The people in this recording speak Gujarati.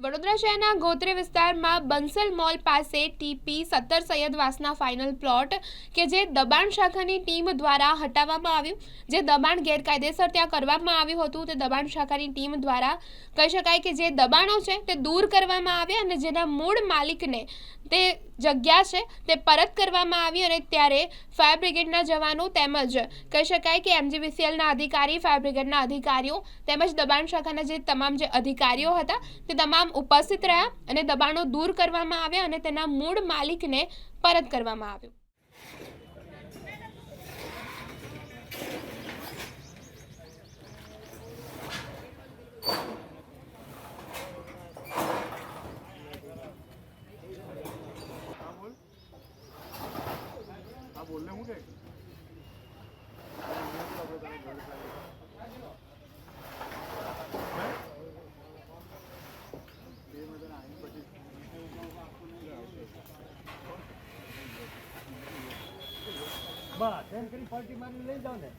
વડોદરા શહેરના ગોત્રે વિસ્તારમાં બંસલ મોલ પાસે ટીપી સત્તર સૈયદવાસના ફાઇનલ પ્લોટ કે જે દબાણ શાખાની ટીમ દ્વારા હટાવવામાં આવ્યું. જે દબાણ ગેરકાયદેસર ત્યાં કરવામાં આવ્યું હતું. તે દબાણ શાખાની ટીમ દ્વારા કહી શકાય કે જે દબાણો છે તે દૂર કરવામાં આવ્યા અને જેના મૂળ માલિકને તે જગ્યા છે તે પરત કરવામાં આવી અને ત્યારે ફાયર બ્રિગેડના જવાનો તેમજ કહી શકાય કે એમજીવીસીએલના અધિકારી, ફાયર બ્રિગેડના અધિકારીઓ તેમજ દબાણ શાખાના જે તમામ જે અધિકારીઓ હતા તે તમામ ઉપસ્થિત રહ્યા અને દબાણો દૂર કરવામાં આવ્યા અને તેના મૂળ માલિકને પરત કરવામાં આવ્યું. બોલને હું કે? બસ એમ કરી પાર્ટી મારી લઈ જાઓ ને.